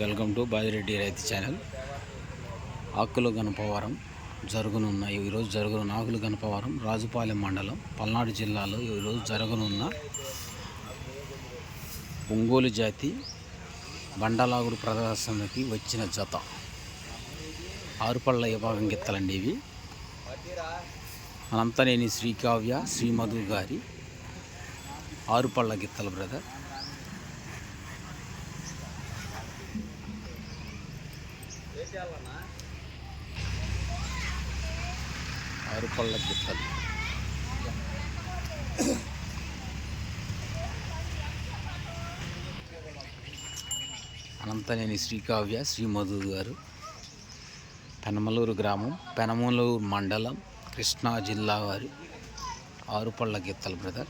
Welcome to Bajireddy రైతు channel. ఆకులు గణపవరం జరుగునున్న ఈరోజు జరుగునున్న ఆకులు గణపవరం రాజుపాలెం మండలం పల్నాడు జిల్లాలో ఈరోజు జరగనున్న ఒంగోలు జాతి బండలాగుడు ప్రదర్శనకి వచ్చిన జత. ఆరుపళ్ళ విభాగం గిత్తలండి ఇవి. అనంతనేని శ్రీకావ్య శ్రీమధు గారి ఆరుపళ్ళ గిత్తలు బ్రదర్. ఆరు అనంతనేని శ్రీకావ్య శ్రీ గారు. పెనమలూరు గ్రామం పెనమలూరు మండలం కృష్ణా జిల్లా వారి ఆరుపళ్ళ గీతల బ్రదర్.